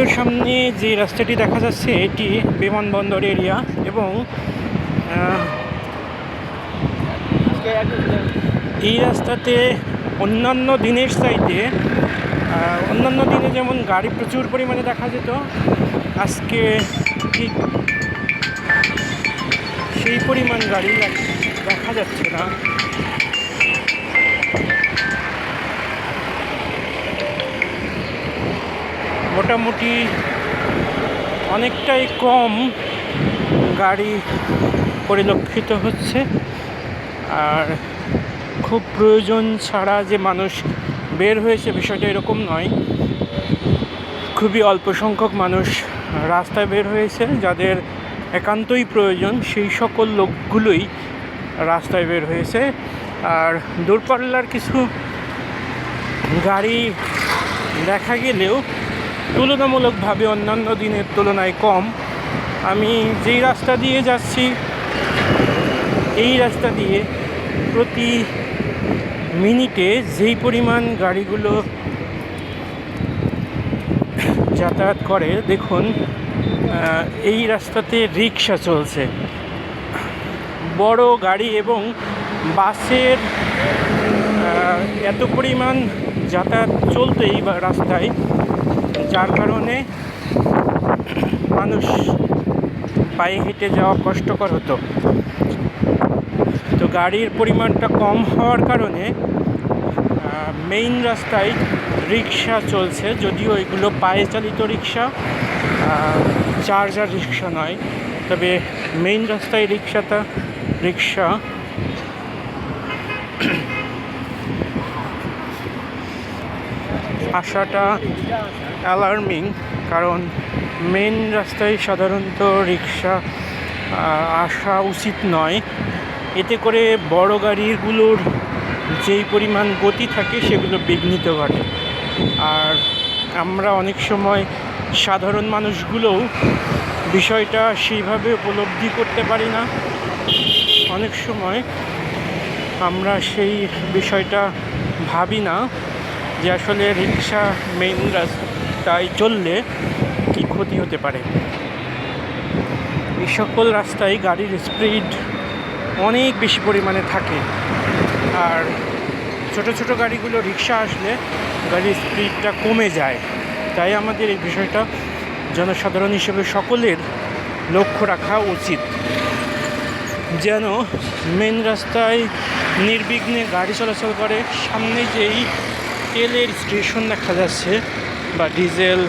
ভিডিওর সামনে যে রাস্তাটি দেখা যাচ্ছে এটি বিমানবন্দর এরিয়া এবং এই রাস্তাতে অন্যান্য দিনের আহ, অন্যান্য দিনে যেমন গাড়ি প্রচুর পরিমাণে দেখা যেত আজকে ঠিক সেই পরিমাণ গাড়ি দেখা যাচ্ছে না। মোটামুটি অনেকটাই কম গাড়ি পরিলক্ষিত হচ্ছে। আর খুব প্রয়োজন ছাড়া যে মানুষ বের হয়েছে বিষয়টা এরকম নয়। খুবই অল্প সংখ্যক মানুষ রাস্তায় বের হয়েছে, যাদের একান্তই প্রয়োজন সেই সকল লোকগুলোই রাস্তায় বের হয়েছে। আর দূরপাল্লার কিছু গাড়ি দেখা গেলেও তুলনামূলকভাবে অন্যান্য দিনের তুলনায় কম। আমি যেই রাস্তা দিয়ে যাচ্ছি, এই রাস্তা দিয়ে প্রতি মিনিটে যেই পরিমাণ গাড়িগুলো যাতায়াত করে, দেখুন এই রাস্তাতে রিক্সা চলছে। বড় গাড়ি এবং বাসের এত পরিমাণ যাতায়াত চলতো এই বা- রাস্তায় যার কারণে মানুষ পায়ে হেঁটে যাওয়া কষ্টকর হতো। তো গাড়ির পরিমাণটা কম হওয়ার কারণে মেইন রাস্তায় রিক্সা চলছে। যদিও এগুলো পায়ে চালিত রিক্সা চার্জার রিক্সা নয়। তবে মেইন রাস্তায় রিক্সাটা, রিক্সা আসাটা অ্যালার্মিং কারণ মেন রাস্তায় সাধারণত রিক্সা আসা উচিত নয়। এতে করে বড় গাড়িগুলোর যেই পরিমাণ গতি থাকে, সেগুলো বিঘ্নিত ঘটে। আর আমরা অনেক সময় সাধারণ মানুষগুলোও বিষয়টা সেইভাবে উপলব্ধি করতে পারি না। অনেক সময় আমরা সেই বিষয়টা ভাবি না। যে আসলে রিক্সা মেইন রাস্তায় চললে কী ক্ষতি হতে পারে? এই সকল রাস্তায় গাড়ির স্পিড অনেক বেশি পরিমাণে থাকে। আর ছোট ছোট গাড়িগুলো রিক্সা আসলে গাড়ির স্পিডটা কমে যায়। তাই আমাদের এই বিষয়টা জনসাধারণ হিসেবে সকলের লক্ষ্য রাখা উচিত। যেন মেন রাস্তায় নির্বিঘ্নে গাড়ি চলাচল করে, সামনে যেই তেলের স্টেশন দেখা যাচ্ছে বা ডিজেল